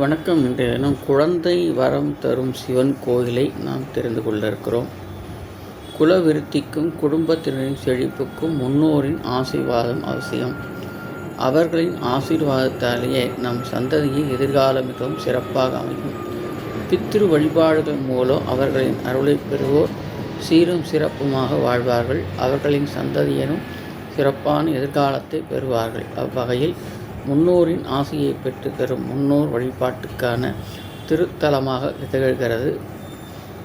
வணக்கம். இன்றைய தினம் குழந்தை வரம் தரும் சிவன் கோயிலை நாம் தெரிந்து கொள்ள இருக்கிறோம் குலவிருத்திக்கும் குடும்பத்தினரின் செழிப்புக்கும் முன்னோரின் ஆசீர்வாதம் அவசியம். அவர்களின் ஆசீர்வாதத்தாலேயே நம் சந்ததியை எதிர்காலம் மிகவும் சிறப்பாக அமையும். பித்திரு வழிபாடுகள் மூலம் அவர்களின் அருளை பெறுவோர் சீரும் சிறப்புமாக வாழ்வார்கள். அவர்களின் சந்ததியினும் சிறப்பான எதிர்காலத்தை பெறுவார்கள். அவ்வகையில் முன்னோரின் ஆசையை பெற்று தரும் முன்னோர் வழிபாட்டுக்கான திருத்தலமாக திகழ்கிறது.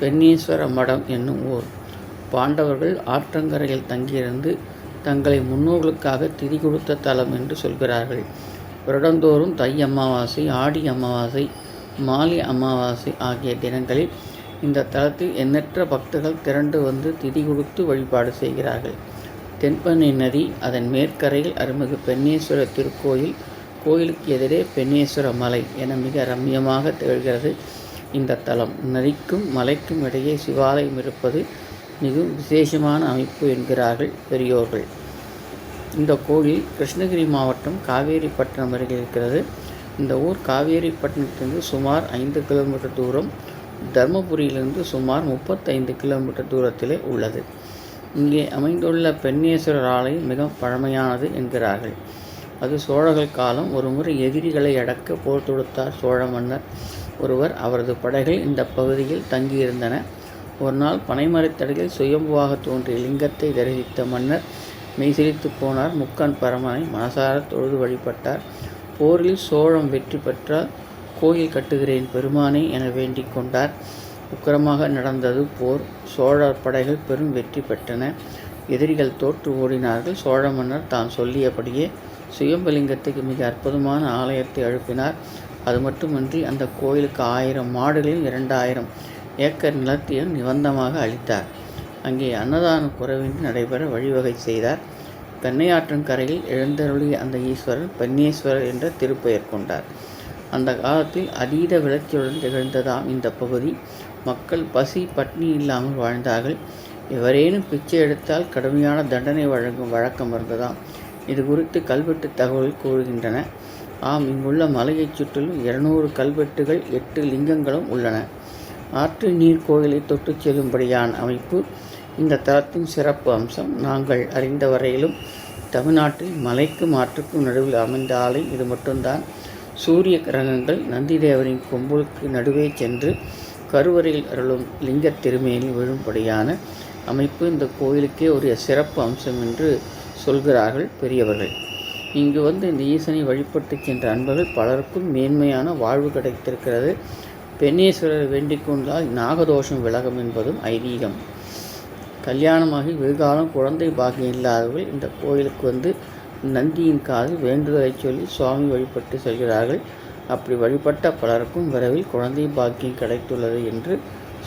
பெண்ணீஸ்வர மடம் என்னும் ஊர். பாண்டவர்கள் ஆற்றங்கரையில் தங்கியிருந்து தங்களை முன்னோர்களுக்காக திதி கொடுத்த தலம் என்று சொல்கிறார்கள். வருடந்தோறும் தை அமாவாசை ஆடி அமாவாசை மாலி அமாவாசை ஆகிய தினங்களில் இந்த தலத்தில் எண்ணற்ற பக்தர்கள் திரண்டு வந்து திதி கொடுத்து வழிபாடு செய்கிறார்கள். தென்பண்ணி நதி அதன் மேற்கரையில் அருள்மிகு பெண்ணீஸ்வரர் திருக்கோயில் கோயிலுக்கு எதிரே பெண்ணேஸ்வர மலை என மிக ரம்மியமாக திகழ்கிறது இந்த தலம். நதிக்கும் மலைக்கும் இடையே சிவாலயம் இருப்பது மிகவும் விசேஷமான அமைப்பு என்கிறார்கள் பெரியோர்கள். இந்த கோயில் கிருஷ்ணகிரி மாவட்டம் காவேரிப்பட்டினம் அருகில் இருக்கிறது. இந்த ஊர் காவேரிப்பட்டினத்திலிருந்து சுமார் ஐந்து கிலோமீட்டர் தூரம் தர்மபுரியிலிருந்து சுமார் முப்பத்தைந்து கிலோமீட்டர் தூரத்திலே உள்ளது. இங்கே அமைந்துள்ள பெண்ணேஸ்வரர் ஆலயம் மிக பழமையானது என்கிறார்கள். அது சோழர்கள் காலம் ஒருமுறை எதிரிகளை அடக்க போர் தொடுத்தார் சோழ மன்னர். ஒருவர் அவரது படைகள் இந்த பகுதியில் தங்கியிருந்தன. ஒரு நாள் பனைமரத்தடியில் சுயம்புவாக தோன்றிய லிங்கத்தை தரிசித்த மன்னர் மெய்சிரித்து போனார். முக்கன் பரமனை மனசார தொழுது வழிபட்டார். போரில் சோழம் வெற்றி பெற்றால் கோயில் கட்டுகிறேன் பெருமானே என வேண்டிக் கொண்டார். உக்கிரமாக நடந்தது போர். சோழர் படைகள் பெரும் வெற்றி பெற்றன. எதிரிகள் தோற்று ஓடினார்கள். சோழ மன்னர் தான் சொல்லியபடியே சுயம்பலிங்கத்துக்கு மிக அற்புதமான ஆலயத்தை எழுப்பினார் அது மட்டுமின்றி அந்த கோயிலுக்கு ஆயிரம் மாடுகளில் இரண்டாயிரம் ஏக்கர் நிலத்தையும் நிபந்தமாக அளித்தார். அங்கே அன்னதான குறைவின்றி நடைபெற வழிவகை செய்தார். பெண்ணையாற்றின் கரையில் எழுந்தருளிய அந்த ஈஸ்வரர் பெண்ணேஸ்வரர் என்ற திருப்பெயர் கொண்டார். அந்த காலத்தில் அதீத விளக்கியுடன் திகழ்ந்ததாம் இந்த பகுதி. மக்கள் பசி பட்னி இல்லாமல் வாழ்ந்தார்கள். எவரேனும் பிச்சை எடுத்தால் கடுமையான தண்டனை வழங்கும் வழக்கம் இருந்ததாம். இது குறித்து கல்வெட்டு தகவல் கூறுகின்றன. ஆம் இங்குள்ள மலையைச் சுற்றிலும் இருநூறு கல்வெட்டுகள் எட்டு லிங்கங்களும் உள்ளன. ஆற்று நீர் கோயிலை தொட்டுச் செல்லும்படியான அமைப்பு இந்த தளத்தின் சிறப்பு அம்சம். நாங்கள் அறிந்த வரையிலும் தமிழ்நாட்டில் மலைக்கும் ஆற்றுக்கும் நடுவில் அமைந்த ஆலை இது மட்டும்தான். சூரிய கிரகங்கள் நந்திதேவரின் கொம்புக்கு நடுவே சென்று கருவறையில் அருளும் லிங்க திருமேனி விழும்படியான அமைப்பு இந்த கோயிலுக்கே ஒரு சிறப்பு அம்சம் என்று சொல்கிறார்கள் பெரியவர்கள். இங்கு வந்து இந்த ஈசனை வழிபட்டு சென்ற அன்பர்கள் பலருக்கும் மேன்மையான வாழ்வு கிடைத்திருக்கிறது. பெண்ணீஸ்வரர் வேண்டிக் கொண்டால் நாகதோஷம் விலகும் என்பதும் ஐதீகம். கல்யாணமாகி வெகுகாலம் குழந்தை பாக்கியம் இல்லாதவர்கள் இந்த கோயிலுக்கு வந்து நந்தியின் காதில் வேண்டுதலை சொல்லி சுவாமி வழிபட்டு செல்கிறார்கள். அப்படி வழிபட்ட பலருக்கும் விரைவில் குழந்தை பாக்கியம் கிடைத்துள்ளது என்று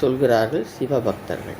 சொல்கிறார்கள் சிவபக்தர்கள்.